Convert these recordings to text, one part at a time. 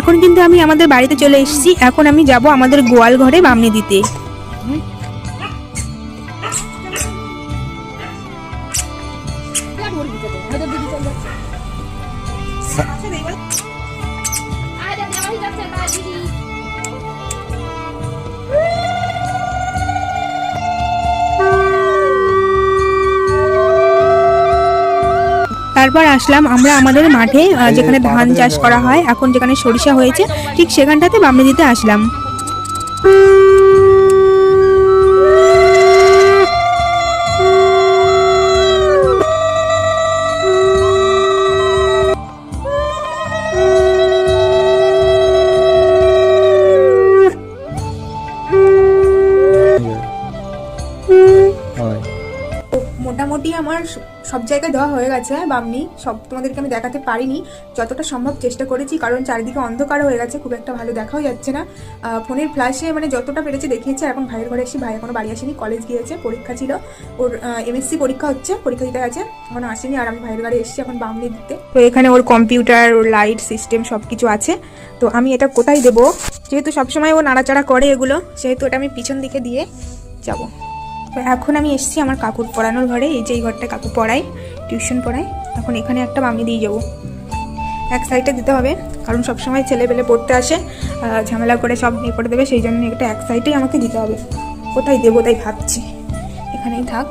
এখন কিন্তু আমি আমাদের বাড়িতে চলে এসেছি। এখন আমি যাব আমাদের গোয়াল ঘরে বামনি দিতে। তারপর আসলাম আমরা আমাদের মাঠে যেখানে ধান চাষ করা হয় এখন যেখানে সরিষা হয়েছে ঠিক সেখানটাতে বামনি দিতে আসলাম। মোটামুটি আমার সব জায়গায় দেওয়া হয়ে গেছে, বামনি। সব তোমাদেরকে আমি দেখাতে পারিনি। যতটা সম্ভব চেষ্টা করেছি, কারণ চারিদিকে অন্ধকার হয়ে গেছে, খুব একটা ভালো দেখাও যাচ্ছে না। ফোনের ফ্ল্যাশে মানে যতটা পেরেছে দেখিয়েছে এখন ভাইয়ের ঘরে এসে ভাই এখনও বাড়ি আসেনি, কলেজ গিয়েছে, পরীক্ষা ছিল। ওর এমএসসি পরীক্ষা হচ্ছে, পরীক্ষা দিতে গেছে, এখন আসেনি, আর আমি ভাইয়ের ঘরে এসেছি এখন বামনি দিতে। তো এখানে ওর কম্পিউটার, ওর লাইট সিস্টেম সব কিছু আছে। তো আমি এটা কোথায় দেবো? যেহেতু সবসময় ও নাড়াচাড়া করে এগুলো, সেহেতু এটা আমি পিছন দিকে দিয়ে যাব। এখন আমি এসেছি আমার কাকুর পড়ানোর ঘরে, এই যে এই ঘরটা কাকু পড়াই টিউশন পড়াই। এখন এখানে একটা মামি দিয়ে যাব। এক সাইডে দিতে হবে, কারণ সবসময় ছেলেবেলে পড়তে আসে ঝামেলা করে সব নিয়ে করে দেবে, সেই জন্য এটা এক সাইডেই আমাকে দিতে হবে। কোথায় দেবো তাই ভাবছি। এখানেই থাক।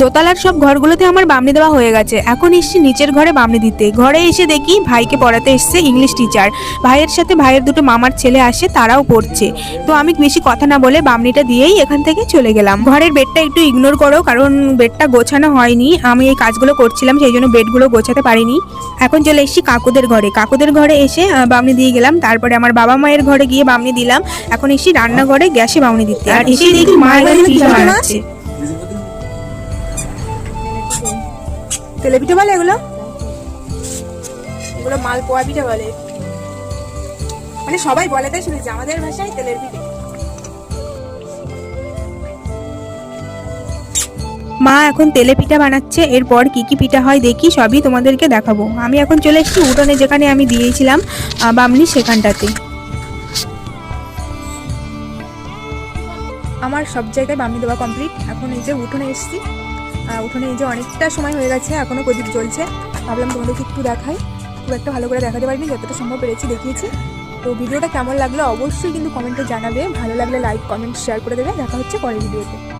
দোতলার সব ঘরগুলোতে আমার বামনি দেওয়া হয়ে গেছে। এখন এসছি নিচের ঘরে বামনি দিতে। ঘরে এসে দেখি ভাইকে পড়াতে এসছে ইংলিশ টিচার ভাইয়ের সাথে ভাইয়ের দুটো মামার ছেলে আসে, তারাও পড়ছে। তো আমি বেশি কথা না বলে বামনিটা দিয়েই এখান থেকে চলে গেলাম। ঘরের বেডটা একটু ইগনোর করো, কারণ বেডটা গোছানো হয়নি। আমি এই কাজগুলো করছিলাম, সেই জন্য বেডগুলো গোছাতে পারিনি। এখন চলে এসছি কাকুদের ঘরে। কাকুদের ঘরে এসে বামনি দিয়ে গেলাম। তারপরে আমার বাবা মায়ের ঘরে গিয়ে বামনি দিলাম। এখন এসেছি রান্নাঘরে গ্যাসে বামনি দিতে। আর এসে দেখি মা এখানে বানাচ্ছে। তেলে পিঠে বলে এগুলো? এগুলো মালপোয়া পিঠে বলে। মানে সবাই বলে তাই শুনেছি, আমাদের ভাষায় তেলের পিঠে। মা এখন তেলে পিঠা বানাচ্ছে, এরপর কি কি পিঠা হয় দেখি, সবই তোমাদেরকে দেখাবো। আমি এখন চলে এসেছি উঠোনে, যেখানে আমি দিয়েছিলাম বামনি সেখানটাতে। আমার সব জায়গায় বামনি দেওয়া কমপ্লিট এখন এই যে উঠোনে এসেছি। উঠোনে এই যে অনেকটা সময় হয়ে গেছে এখনও প্রদীপ জ্বলছে। ভাবলাম তোমাদেরকে একটু দেখাই। খুব একটা ভালো করে দেখাতে পারিনি, যতটা সম্ভব পেরেছি দেখিয়েছি। তো ভিডিওটা কেমন লাগল অবশ্যই কিন্তু কমেন্টে জানাবে। ভালো লাগলে লাইক কমেন্ট শেয়ার করে দেবে। দেখা হচ্ছে পরের ভিডিওতে।